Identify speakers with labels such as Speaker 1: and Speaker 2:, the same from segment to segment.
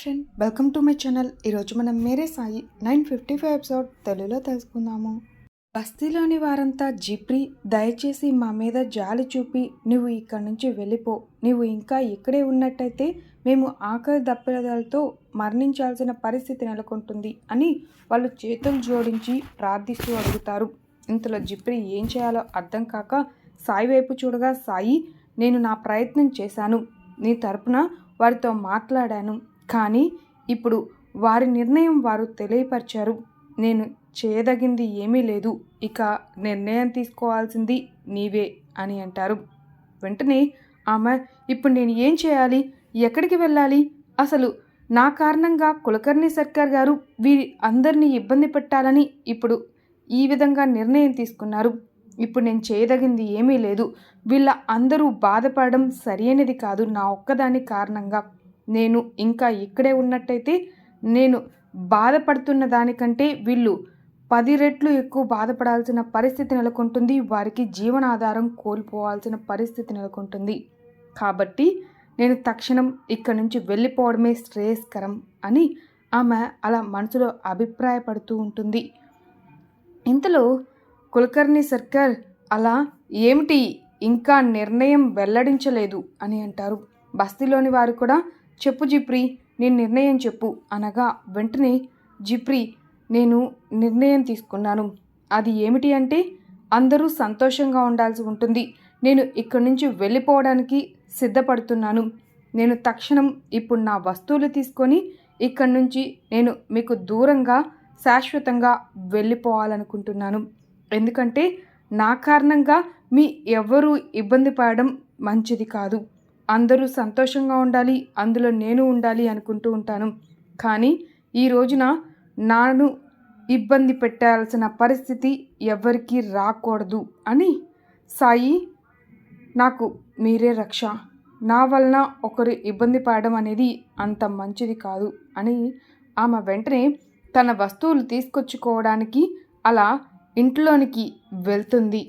Speaker 1: Friend welcome to my channel. ఈరోజు మనం Mere Sai nine fifty five episode తెలుగులో తెలుసుకుందాము. బస్తీలోని వారంతా జిప్రి దయచేసి మా మీద జాలి చూపి నువ్వు ఇక్కడి నుంచి వెళ్ళిపో. నువ్వు ఇంకా ఇక్కడే ఉన్నట్టయితే మేము ఆకలి దప్పిదలతో మరణించాల్సిన పరిస్థితి నెలకొంటుంది అని వాళ్ళు చేతులు జోడించి ప్రార్థిస్తూ అడుగుతారు. ఇంతలో జిప్రి ఏం చేయాలో అర్థం కాక సాయి వైపు చూడగా సాయి నేను నా ప్రయత్నం చేశాను. నీ తరపున వారితో మాట్లాడాను. కానీ ఇప్పుడు వారి నిర్ణయం వారు తెలియపరిచారు. నేను చేయదగింది ఏమీ లేదు. ఇక నిర్ణయం తీసుకోవాల్సింది నీవే అని అంటారు. వెంటనే ఆమె ఇప్పుడు నేను ఏం చేయాలి? ఎక్కడికి వెళ్ళాలి? అసలు నా కారణంగా కులకర్ణి సర్కార్ గారు వీరి అందరినీ ఇబ్బంది పెట్టాలని ఇప్పుడు ఈ విధంగా నిర్ణయం తీసుకున్నారు. ఇప్పుడు నేను చేయదగింది ఏమీ లేదు. వీళ్ళ అందరూ బాధపడడం సరైనది కాదు. నా ఒక్కదాని కారణంగా నేను ఇంకా ఇక్కడే ఉన్నట్టయితే నేను బాధపడుతున్న దానికంటే వీళ్ళు పది రెట్లు ఎక్కువ బాధపడాల్సిన పరిస్థితి నెలకొంటుంది. వారికి జీవనాధారం కోల్పోవాల్సిన పరిస్థితి నెలకొంటుంది. కాబట్టి నేను తక్షణం ఇక్కడి నుంచి వెళ్ళిపోవడమే శ్రేయస్కరం అని ఆమె అలా మనసులో అభిప్రాయపడుతూ ఉంటుంది. ఇంతలో కులకర్ణి సర్కార్ అలా ఏమిటి? ఇంకా నిర్ణయం వెల్లడించలేదు అని అంటారు. బస్తీలోని వారు కూడా చెప్పు జిప్రీ నేను నిర్ణయం చెప్పు అనగా వెంటనే జిప్రీ నేను నిర్ణయం తీసుకున్నాను. అది ఏమిటి అంటే అందరూ సంతోషంగా ఉండాల్సి ఉంటుంది. నేను ఇక్కడి నుంచి వెళ్ళిపోవడానికి సిద్ధపడుతున్నాను. నేను తక్షణం ఇప్పుడు నా వస్తువులు తీసుకొని ఇక్కడి నుంచి నేను మీకు దూరంగా శాశ్వతంగా వెళ్ళిపోవాలనుకుంటున్నాను. ఎందుకంటే నా కారణంగా మీ ఎవ్వరూ ఇబ్బంది పడడం మంచిది కాదు. అందరూ సంతోషంగా ఉండాలి అందులో నేను ఉండాలి అనుకుంటూ ఉంటాను. కానీ ఈ రోజున నాను ఇబ్బంది పెట్టాల్సిన పరిస్థితి ఎవరికీ రాకూడదు అని సాయి నాకు మీరే రక్ష. నా వలన ఒకరు ఇబ్బంది పడడం అనేది అంత మంచిది కాదు అని ఆమె వెంటనే తన వస్తువులు తీసుకొచ్చుకోవడానికి అలా ఇంట్లోనికి వెళ్తుంది.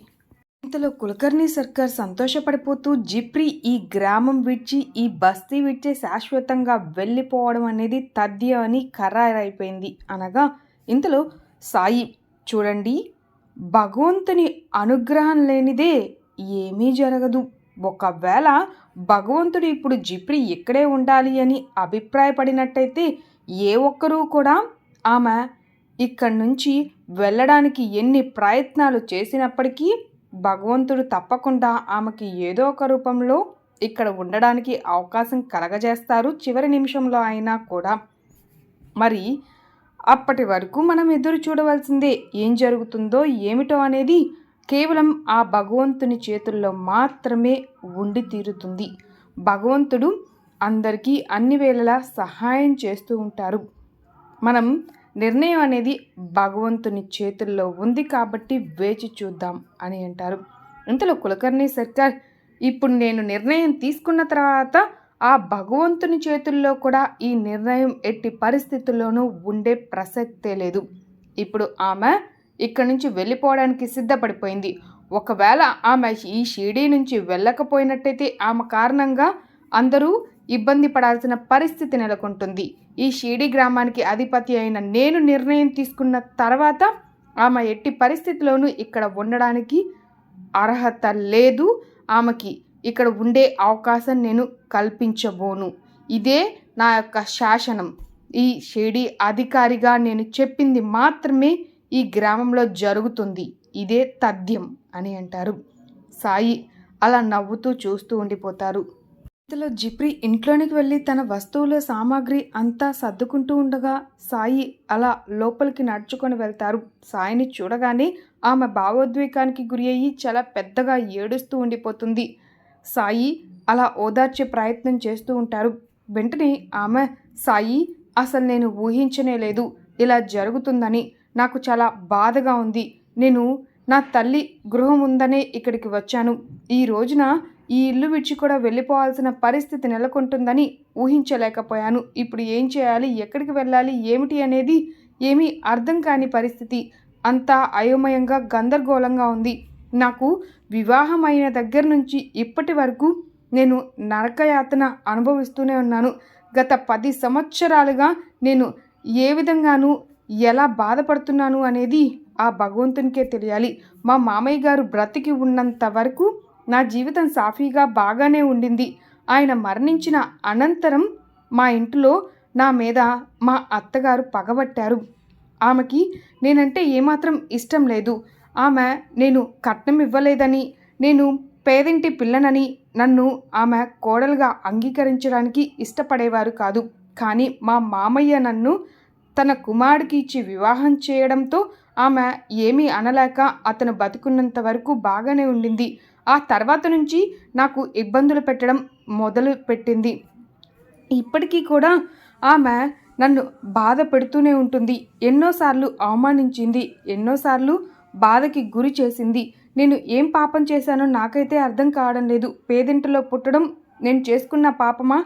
Speaker 1: ఇంతలో కులకర్ణి సర్కార్ సంతోషపడిపోతూ జిప్రి ఈ గ్రామం విడిచి ఈ బస్తీ విడిచి శాశ్వతంగా వెళ్ళిపోవడం అనేది తథ్యం అని ఖరారైపోయింది. అనగా ఇంతలో సాయి చూడండి భగవంతుని అనుగ్రహం లేనిదే ఏమీ జరగదు. ఒకవేళ భగవంతుడు ఇప్పుడు జిప్రి ఇక్కడే ఉండాలి అని అభిప్రాయపడినట్టయితే ఏ ఒక్కరూ కూడా ఆమె ఇక్కడి నుంచి వెళ్ళడానికి ఎన్ని ప్రయత్నాలు చేసినప్పటికీ భగవంతుడు తప్పకుండా ఆమెకి ఏదో ఒక రూపంలో ఇక్కడ ఉండడానికి అవకాశం కలగజేస్తారు చివరి నిమిషంలో అయినా కూడా. మరి అప్పటి వరకు మనం ఎదురు చూడవలసిందే ఏం జరుగుతుందో ఏమిటో అనేది కేవలం ఆ భగవంతుని చేతుల్లో మాత్రమే ఉండి తీరుతుంది. భగవంతుడు అందరికీ అన్ని వేళలా సహాయం చేస్తూ ఉంటారు. మనం నిర్ణయం అనేది భగవంతుని చేతుల్లో ఉంది కాబట్టి వేచి చూద్దాం అని అంటారు. ఇంతలో కులకర్ణి సర్కార్ ఇప్పుడు నేను నిర్ణయం తీసుకున్న తర్వాత ఆ భగవంతుని చేతుల్లో కూడా ఈ నిర్ణయం ఎట్టి పరిస్థితుల్లోనూ ఉండే ప్రసక్తే లేదు. ఇప్పుడు ఆమె ఇక్కడి నుంచి వెళ్ళిపోవడానికి సిద్ధపడిపోయింది. ఒకవేళ ఆమె ఈ షిరిడీ నుంచి వెళ్ళకపోయినట్టయితే ఆమె కారణంగా అందరూ ఇబ్బంది పడాల్సిన పరిస్థితి నెలకొంటుంది. ఈ షిరిడి గ్రామానికి అధిపతి అయిన నేను నిర్ణయం తీసుకున్న తర్వాత ఆమె ఎట్టి పరిస్థితిలోనూ ఇక్కడ ఉండడానికి అర్హత లేదు. ఆమెకి ఇక్కడ ఉండే అవకాశం నేను కల్పించబోను. ఇదే నా యొక్క శాసనం. ఈ షిరిడి అధికారిగా నేను చెప్పింది మాత్రమే ఈ గ్రామంలో జరుగుతుంది. ఇదే తథ్యం అని అంటారు. సాయి అలా నవ్వుతూ చూస్తూ ఉండిపోతారు. ఇంతలో జిప్రి ఇంట్లోనికి వెళ్ళి తన వస్తువుల సామాగ్రి అంతా సర్దుకుంటూ ఉండగా సాయి అలా లోపలికి నడుచుకొని వెళ్తారు. సాయిని చూడగానే ఆమె భావోద్వేగానికి గురి అయ్యి చాలా పెద్దగా ఏడుస్తూ ఉండిపోతుంది. సాయి అలా ఓదార్చే ప్రయత్నం చేస్తూ ఉంటారు. వెంటనే ఆమె సాయి అసలు నేను ఊహించనే లేదు. ఇలా జరుగుతుందని. నాకు చాలా బాధగా ఉంది. నేను నా తల్లి గృహం ఉందనే ఇక్కడికి వచ్చాను. ఈ రోజున ఈ ఇల్లు విడిచి కూడా వెళ్ళిపోవాల్సిన పరిస్థితి నెలకొంటుందని ఊహించలేకపోయాను. ఇప్పుడు ఏం చేయాలి? ఎక్కడికి వెళ్ళాలి? ఏమిటి అనేది ఏమీ అర్థం కాని పరిస్థితి. అంతా అయోమయంగా గందరగోళంగా ఉంది. నాకు వివాహం అయిన దగ్గర నుంచి ఇప్పటి వరకు నేను నరకయాతన అనుభవిస్తూనే ఉన్నాను. గత పది సంవత్సరాలుగా నేను ఏ విధంగానూ ఎలా బాధపడుతున్నాను అనేది ఆ భగవంతునికే తెలియాలి. మా మామయ్య గారు బ్రతికి ఉన్నంత వరకు నా జీవితం సాఫీగా బాగానే ఉండింది. ఆయన మరణించిన అనంతరం మా ఇంట్లో నా మీద మా అత్తగారు పగబట్టారు. ఆమెకి నేనంటే ఏమాత్రం ఇష్టం లేదు. ఆమె నేను కట్నం ఇవ్వలేదని నేను పేదింటి పిల్లనని నన్ను ఆమె కోడలుగా అంగీకరించడానికి ఇష్టపడేవారు కాదు. కానీ మా మామయ్య నన్ను తన కుమారుడికి ఇచ్చి వివాహం చేయడంతో ఆమె ఏమీ అనలేక అతను బతుకున్నంత వరకు బాగానే ఉండింది. ఆ తర్వాత నుంచి నాకు ఇబ్బందులు పెట్టడం మొదలు పెట్టింది. ఇప్పటికీ కూడా ఆమె నన్ను బాధ పెడుతూనే ఉంటుంది. ఎన్నోసార్లు అవమానించింది ఎన్నోసార్లు బాధకి గురి చేసింది. నేను ఏం పాపం చేశానో నాకైతే అర్థం కావడం లేదు. పేదింటిలో పుట్టడం నేను చేసుకున్న పాపమా?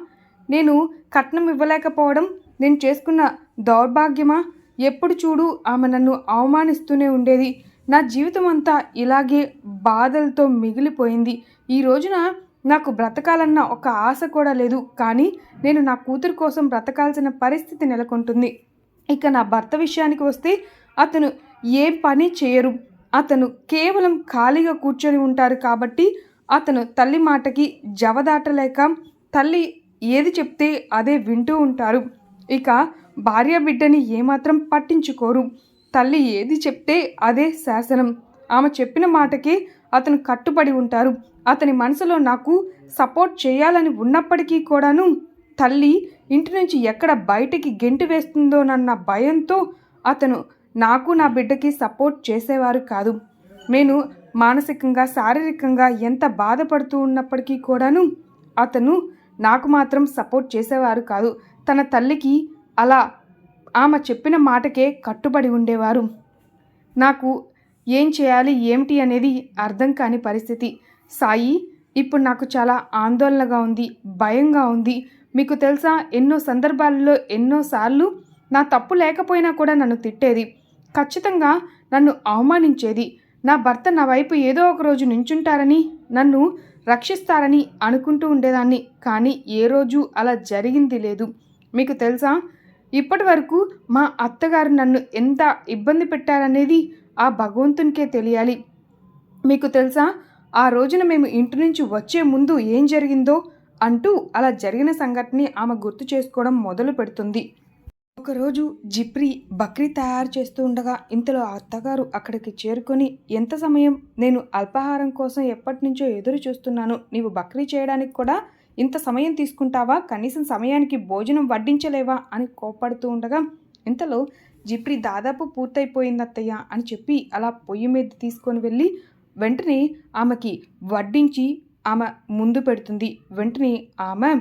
Speaker 1: నేను కట్నం ఇవ్వలేకపోవడం నేను చేసుకున్న దౌర్భాగ్యమా? ఎప్పుడు చూడు ఆమె నన్ను అవమానిస్తూనే ఉండేది. నా జీవితం అంతా ఇలాగే బాధలతో మిగిలిపోయింది. ఈ రోజున నాకు బ్రతకాలన్న ఒక ఆశ కూడా లేదు. కానీ నేను నా కూతురు కోసం బ్రతకాల్సిన పరిస్థితి నెలకొంటుంది. ఇక నా భర్త విషయానికి వస్తే అతను ఏ పని చేయరు. అతను కేవలం ఖాళీగా కూర్చొని ఉంటారు కాబట్టి అతను తల్లి మాటకి జవదాటలేక తల్లి ఏది చెప్తే అదే వింటూ ఉంటారు. ఇక భార్య బిడ్డని ఏమాత్రం పట్టించుకోరు. తల్లి ఏది చెప్తే అదే శాసనం. ఆమె చెప్పిన మాటకే అతను కట్టుబడి ఉంటారు. అతని మనసులో నాకు సపోర్ట్ చేయాలని ఉన్నప్పటికీ కూడాను తల్లి ఇంటి నుంచి ఎక్కడ బయటికి గెంటి వేస్తుందోనన్న భయంతో అతను నాకు నా బిడ్డకి సపోర్ట్ చేసేవారు కాదు. నేను మానసికంగా శారీరకంగా ఎంత బాధపడుతూ ఉన్నప్పటికీ కూడాను అతను నాకు మాత్రం సపోర్ట్ చేసేవారు కాదు. తన తల్లికి అలా ఆమె చెప్పిన మాటకే కట్టుబడి ఉండేవారు. నాకు ఏం చేయాలి ఏమిటి అనేది అర్థం కాని పరిస్థితి. సాయి ఇప్పుడు నాకు చాలా ఆందోళనగా ఉంది భయంగా ఉంది. మీకు తెలుసా ఎన్నో సందర్భాల్లో ఎన్నోసార్లు నా తప్పు లేకపోయినా కూడా నన్ను తిట్టేది. ఖచ్చితంగా నన్ను అవమానించేది. నా భర్త నా వైపు ఏదో ఒక రోజు నించుంటారని నన్ను రక్షిస్తారని అనుకుంటూ ఉండేదాన్ని. కానీ ఏ రోజు అలా జరిగింది లేదు. మీకు తెలుసా ఇప్పటి వరకు మా అత్తగారు నన్ను ఎంత ఇబ్బంది పెట్టారనేది ఆ భగవంతునికే తెలియాలి. మీకు తెలుసా? ఆ రోజున మేము ఇంటి నుంచి వచ్చే ముందు ఏం జరిగిందో అంటూ అలా జరిగిన సంఘటనని ఆమె గుర్తు చేసుకోవడం మొదలు పెడుతుంది. ఒకరోజు జిప్రి బక్రీ తయారు చేస్తూ ఉండగా ఇంతలో ఆ అత్తగారు అక్కడికి చేరుకొని ఎంత సమయం? నేను అల్పాహారం కోసం ఎప్పటి నుంచో ఎదురు చూస్తున్నాను. నీవు బక్రీ చేయడానికి కూడా ఇంత సమయం తీసుకుంటావా? కనీసం సమయానికి భోజనం వడ్డించలేవా? అని కోపడుతూ ఉండగా ఇంతలో జిప్రి దాదాపు పూర్తయిపోయిందత్తయ్య అని చెప్పి అలా పొయ్యి మీద తీసుకొని వెళ్ళి వెంటనే ఆమెకి వడ్డించి ఆమె ముందు పెడుతుంది. వెంటనే ఆమె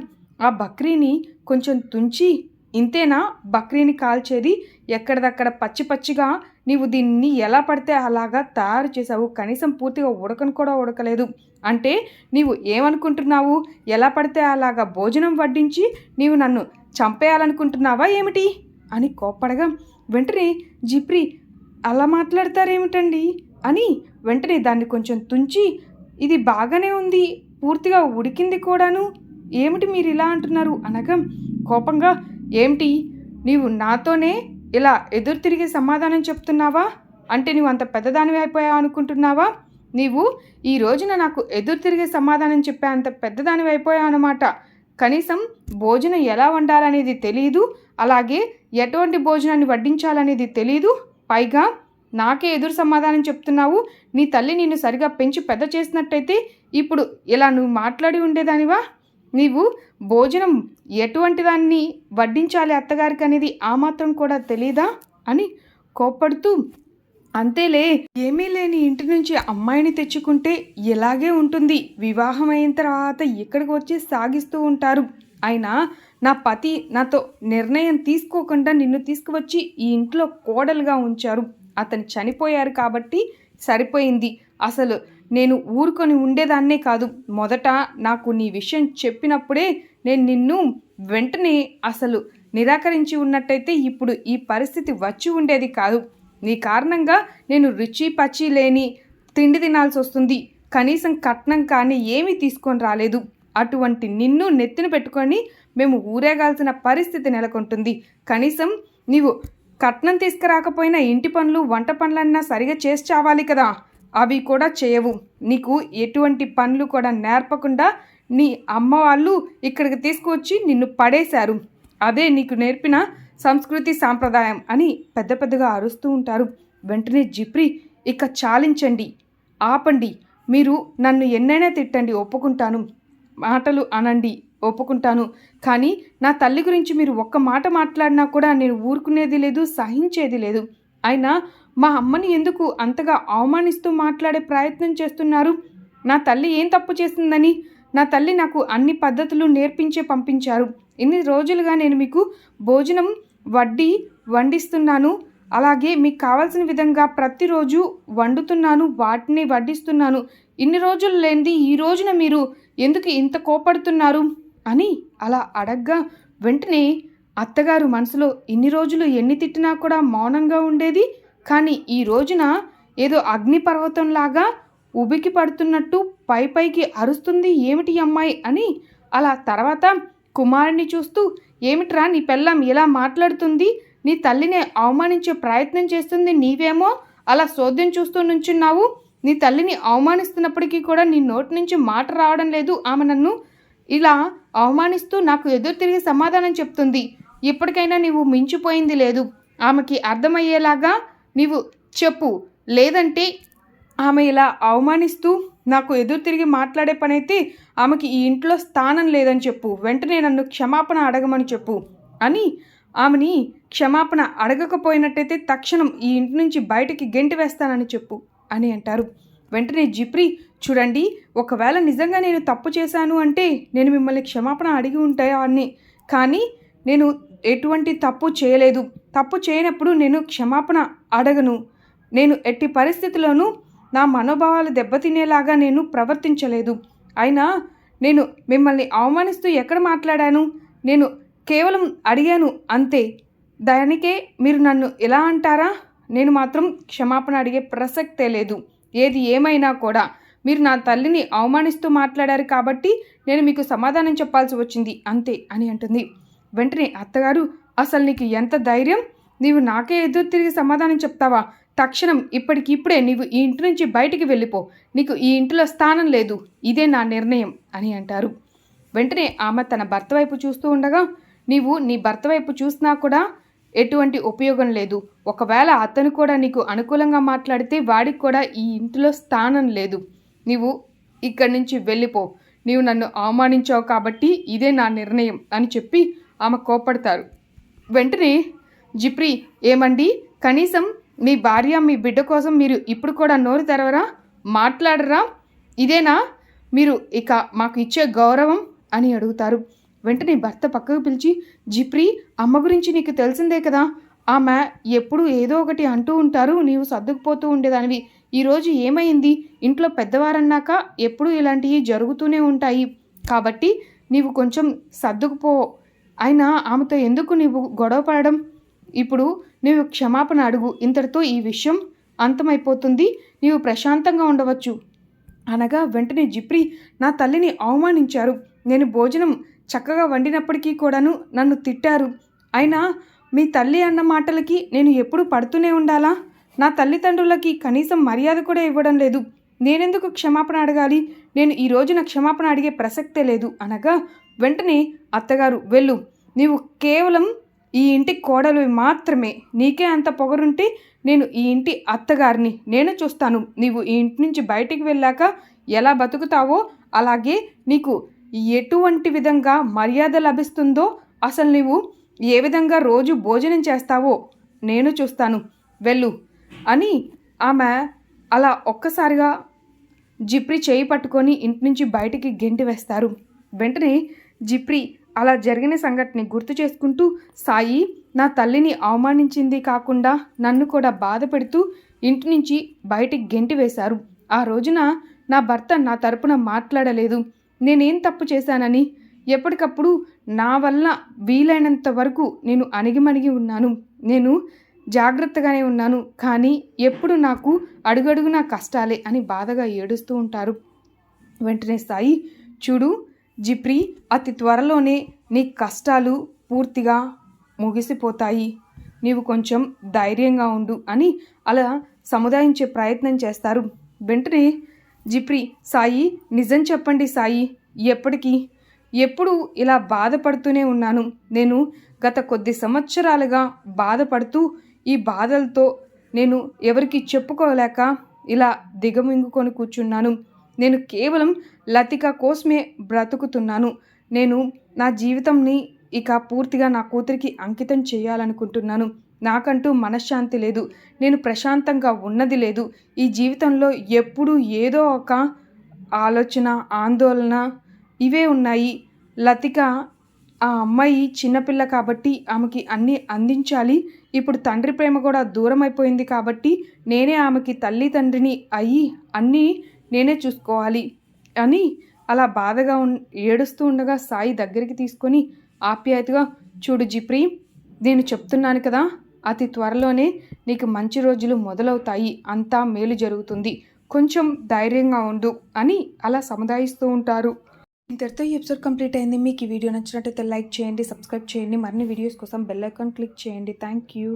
Speaker 1: ఆ బక్రీని కొంచెం తుంచి ఇంతేనా? బక్రీని కాల్చేది ఎక్కడిదక్కడ పచ్చి పచ్చిగా? నీవు దీన్ని ఎలా పడితే అలాగా తయారు చేసావు కనీసం పూర్తిగా ఉడకను కూడా ఉడకలేదు. అంటే నీవు ఏమనుకుంటున్నావు? ఎలా పడితే అలాగా భోజనం వడ్డించి నీవు నన్ను చంపేయాలనుకుంటున్నావా ఏమిటి? అని కోప్పడగా వెంటనే జిప్రి అలా మాట్లాడతారేమిటండి? అని వెంటనే దాన్ని కొంచెం తుంచి ఇది బాగానే ఉంది. పూర్తిగా ఉడికింది కూడాను. ఏమిటి మీరు ఇలా అంటున్నారు? అనగా కోపంగా ఏమిటి? నీవు నాతోనే ఇలా ఎదురు తిరిగి సమాధానం చెప్తున్నావా? అంటే నువ్వు అంత పెద్దదానివి అయిపోయావు అనుకుంటున్నావా? నీవు ఈ రోజున నాకు ఎదురు తిరిగే సమాధానం చెప్పే అంత పెద్దదానివి అయిపోయావు అనమాట కనీసం భోజనం ఎలా వండాలనేది తెలియదు అలాగే ఎటువంటి భోజనాన్ని వడ్డించాలనేది తెలియదు పైగా నాకే ఎదురు సమాధానం చెప్తున్నావు. నీ తల్లి నిన్ను సరిగా పెంచి పెద్ద చేసినట్టయితే ఇప్పుడు ఇలా నువ్వు మాట్లాడి ఉండేదానివా? నీవు భోజనం ఎటువంటి దాన్ని వడ్డించాలి అత్తగారికి అనేది ఆ మాత్రం కూడా తెలీదా? అని కోప్పడుతూ అంతేలే ఏమీ లేని ఇంటి నుంచి అమ్మాయిని తెచ్చుకుంటే ఇలాగే ఉంటుంది. వివాహం అయిన తర్వాత ఇక్కడికి వచ్చి సాగిస్తూ ఉంటారు. అయినా నా పతి నాతో నిర్ణయం తీసుకోకుండా నిన్ను తీసుకువచ్చి ఈ ఇంట్లో కోడలుగా ఉంచారు. అతను చనిపోయారు కాబట్టి సరిపోయింది. అసలు నేను ఊరుకొని ఉండేదాన్నే కాదు. మొదట నాకు నీ విషయం చెప్పినప్పుడే నేను నిన్ను వెంటనే అసలు నిరాకరించి ఉన్నట్టయితే ఇప్పుడు ఈ పరిస్థితి వచ్చి ఉండేది కాదు. నీ కారణంగా నేను రుచి పచ్చి లేని తిండి తినాల్సి వస్తుంది. కనీసం కట్నం కానీ ఏమీ తీసుకొని రాలేదు. అటువంటి నిన్ను నెత్తిన పెట్టుకొని మేము ఊరేగాల్సిన పరిస్థితి నెలకొంటుంది. కనీసం నీవు కట్నం తీసుకురాకపోయినా ఇంటి పనులు వంట పనులన్నా సరిగా చేసి చావాలి కదా. అవి కూడా చేయవు. నీకు ఎటువంటి పనులు కూడా నేర్పకుండా నీ అమ్మ వాళ్ళు ఇక్కడికి తీసుకువచ్చి నిన్ను పడేశారు. అదే నీకు నేర్పిన సంస్కృతి సాంప్రదాయం అని పెద్ద పెద్దగా అరుస్తూ ఉంటారు. వెంటనే జిప్రి ఇక చాలించండి. ఆపండి. మీరు నన్ను ఎన్నైనా తిట్టండి ఒప్పుకుంటాను. మాటలు అనండి ఒప్పుకుంటాను. కానీ నా తల్లి గురించి మీరు ఒక్క మాట మాట్లాడినా కూడా నేను ఊరుకునేది లేదు సహించేది లేదు. అయినా మా అమ్మని ఎందుకు అంతగా అవమానిస్తూ మాట్లాడే ప్రయత్నం చేస్తున్నారు? నా తల్లి ఏం తప్పు చేసిందని? నా తల్లి నాకు అన్ని పద్ధతులు నేర్పించే పంపించారు. ఇన్ని రోజులుగా నేను మీకు భోజనం వడ్డీ వండిస్తున్నాను. అలాగే మీకు కావాల్సిన విధంగా ప్రతిరోజు వండుతున్నాను వాటిని వడ్డిస్తున్నాను. ఇన్ని రోజులు లేనిది ఈ రోజున మీరు ఎందుకు ఇంత కోపడుతున్నారు? అని అలా అడగ్గా వెంటనే అత్తగారు మనసులో ఇన్ని రోజులు ఎన్ని తిట్టినా కూడా మౌనంగా ఉండేది? కానీ ఈ రోజున ఏదో అగ్నిపర్వతంలాగా ఉబికి పడుతున్నట్టు పై పైకి అరుస్తుంది ఏమిటి అమ్మాయి అని అలా తర్వాత కుమారుణ్ణి చూస్తూ ఏమిట్రా నీ పెళ్ళం ఇలా మాట్లాడుతుంది? నీ తల్లిని అవమానించే ప్రయత్నం చేస్తుంది నీవేమో? అలా సోద్యం చూస్తూ నుంచున్నావు? నీ తల్లిని అవమానిస్తున్నప్పటికీ కూడా నీ నోటి నుంచి మాట రావడం లేదు. ఆమె నన్ను ఇలా అవమానిస్తూ నాకు ఎదురు తిరిగి సమాధానం చెప్తుంది. ఇప్పటికైనా నీవు మించిపోయింది లేదు. ఆమెకి అర్థమయ్యేలాగా నీవు చెప్పు. లేదంటే ఆమె ఇలా అవమానిస్తూ నాకు ఎదురు తిరిగి మాట్లాడే పనైతే ఆమెకి ఈ ఇంట్లో స్థానం లేదని చెప్పు. వెంటనే నన్ను క్షమాపణ అడగమని చెప్పు అని ఆమెని క్షమాపణ అడగకపోయినట్టయితే తక్షణం ఈ ఇంటి నుంచి బయటికి గెంటి వేస్తానని చెప్పు అని అంటారు. వెంటనే జిప్రి చూడండి ఒకవేళ నిజంగా నేను తప్పు చేశాను అంటే నేను మిమ్మల్ని క్షమాపణ అడిగి ఉంటాయని కానీ నేను ఎటువంటి తప్పు చేయలేదు. తప్పు చేయనప్పుడు నేను క్షమాపణ అడగను. నేను ఎట్టి పరిస్థితుల్లోనూ నా మనోభావాలు దెబ్బతినేలాగా నేను ప్రవర్తించలేదు. అయినా నేను మిమ్మల్ని అవమానిస్తూ ఎక్కడ మాట్లాడాను? నేను కేవలం అడిగాను అంతే. దానికే మీరు నన్ను ఎలా అంటారా? నేను మాత్రం క్షమాపణ అడిగే ప్రసక్తే లేదు. ఏది ఏమైనా కూడా. మీరు నా తల్లిని అవమానిస్తూ మాట్లాడారు కాబట్టి నేను మీకు సమాధానం చెప్పాల్సి వచ్చింది. అంతే అని అంటుంది. వెంటనే అత్తగారు అసలు నీకు ఎంత ధైర్యం? నీవు నాకే ఎదురు తిరిగి సమాధానం చెప్తావా? తక్షణం ఇప్పటికిప్పుడే నీవు ఈ ఇంటి నుంచి బయటికి వెళ్ళిపో. నీకు ఈ ఇంటిలో స్థానం లేదు. ఇదే నా నిర్ణయం అని అంటారు. వెంటనే ఆమె తన భర్త వైపు చూస్తూ ఉండగా నీవు నీ భర్త వైపు చూసినా కూడా ఎటువంటి ఉపయోగం లేదు. ఒకవేళ అతను కూడా నీకు అనుకూలంగా మాట్లాడితే వాడికి కూడా ఈ ఇంటిలో స్థానం లేదు. నీవు ఇక్కడి నుంచి వెళ్ళిపో. నీవు నన్ను అవమానించావు కాబట్టి ఇదే నా నిర్ణయం అని చెప్పి ఆమె కోపడతారు వెంటనే జిప్రి ఏమండి? కనీసం మీ భార్య మీ బిడ్డ కోసం మీరు ఇప్పుడు కూడా నోరు తెరవరా? మాట్లాడరా? ఇదేనా? మీరు ఇక మాకు ఇచ్చే గౌరవం అని అడుగుతారు. వెంటనే భర్త పక్కకు పిలిచి జిప్రి అమ్మ గురించి నీకు తెలిసిందే కదా? ఆమె ఎప్పుడు ఏదో ఒకటి అంటూ ఉంటారు నీవు సర్దుకుపోతూ ఉండేదానివి. ఈరోజు ఏమైంది? ఇంట్లో పెద్దవారన్నాక ఎప్పుడు ఇలాంటివి జరుగుతూనే ఉంటాయి. కాబట్టి నీవు కొంచెం సర్దుకుపో. అయినా ఆమెతో ఎందుకు నీవు గొడవ పడడం? ఇప్పుడు నీవు క్షమాపణ అడుగు. ఇంతటితో ఈ విషయం అంతమైపోతుంది. నీవు ప్రశాంతంగా ఉండవచ్చు. అనగా వెంటనే జిప్రి నా తల్లిని అవమానించారు. నేను భోజనం చక్కగా వండినప్పటికీ కూడాను నన్ను తిట్టారు. అయినా మీ తల్లి అన్న మాటలకి నేను ఎప్పుడు పడుతూనే ఉండాలా? నా తల్లిదండ్రులకి కనీసం మర్యాద కూడా ఇవ్వడం లేదు. నేనెందుకు క్షమాపణ అడగాలి? నేను ఈ రోజున క్షమాపణ అడిగే ప్రసక్తే లేదు. అనగా వెంటనే అత్తగారు వెళ్ళు. నీవు కేవలం ఈ ఇంటి కోడలు మాత్రమే. నీకే అంత పొగరుంటే నేను ఈ ఇంటి అత్తగారిని. నేను చూస్తాను. నీవు ఈ ఇంటి నుంచి బయటికి వెళ్ళాక ఎలా బతుకుతావో అలాగే నీకు ఎటువంటి విధంగా మర్యాద లభిస్తుందో అసలు నీవు ఏ విధంగా రోజు భోజనం చేస్తావో నేను చూస్తాను. వెళ్ళు అని ఆమె అలా ఒక్కసారిగా జిప్రి చేయి పట్టుకొని ఇంటి నుంచి బయటికి గెంటి వేస్తారు వెంటనే జిప్రి అలా జరిగిన సంఘటనని గుర్తు చేసుకుంటూ సాయి నా తల్లిని అవమానించింది కాకుండా నన్ను కూడా బాధ పెడుతూ ఇంటి నుంచి బయటికి గెంటి వేశారు. ఆ రోజున నా భర్త నా తరపున మాట్లాడలేదు. నేనేం తప్పు చేశానని? ఎప్పటికప్పుడు నా వల్ల వీలైనంత వరకు నేను అణిగిమణిగి ఉన్నాను. నేను జాగ్రత్తగానే ఉన్నాను. కానీ ఎప్పుడు నాకు అడుగడుగునా కష్టాలే అని బాధగా ఏడుస్తూ ఉంటారు. వెంటనే సాయి చూడు జిప్రీ అతి త్వరలోనే నీ కష్టాలు పూర్తిగా ముగిసిపోతాయి. నీవు కొంచెం ధైర్యంగా ఉండు అని అలా సముదాయించే ప్రయత్నం చేస్తారు. వెంటనే జిప్రి సాయి నిజం చెప్పండి సాయి ఎప్పటికీ? ఎప్పుడు ఇలా బాధపడుతూనే ఉన్నాను. నేను గత కొద్ది సంవత్సరాలుగా బాధపడుతూ ఈ బాధలతో నేను ఎవరికి చెప్పుకోలేక ఇలా దిగమింగుకొని కూర్చున్నాను. నేను కేవలం లతిక కోసమే బ్రతుకుతున్నాను. నేను నా జీవితంని ఇక పూర్తిగా నా కూతురికి అంకితం చేయాలనుకుంటున్నాను. నాకంటూ మనశ్శాంతి లేదు. నేను ప్రశాంతంగా ఉన్నది లేదు. ఈ జీవితంలో ఎప్పుడూ ఏదో ఒక ఆలోచన ఆందోళన ఇవే ఉన్నాయి. లతిక ఆ అమ్మాయి చిన్నపిల్ల కాబట్టి ఆమెకి అన్నీ అందించాలి. ఇప్పుడు తండ్రి ప్రేమ కూడా దూరం అయిపోయింది కాబట్టి నేనే ఆమెకి తల్లి తండ్రిని అయ్యి అన్నీ నేనే చూసుకోవాలి అని అలా బాధగా ఉన్ ఏడుస్తూ ఉండగా సాయి దగ్గరికి తీసుకొని ఆప్యాయతగా చూడు జిప్రి నేను చెప్తున్నాను కదా అతి త్వరలోనే నీకు మంచి రోజులు మొదలవుతాయి. అంతా మేలు జరుగుతుంది. కొంచెం ధైర్యంగా ఉండు అని అలా సముదాయిస్తూ ఉంటారు. ఇంతటితో ఈ ఎపిసోడ్ కంప్లీట్ అయింది. మీకు ఈ వీడియో నచ్చినట్టయితే లైక్ చేయండి సబ్స్క్రైబ్ చేయండి. మరిన్ని వీడియోస్ కోసం బెల్ ఐకాన్ క్లిక్ చేయండి. Thank you.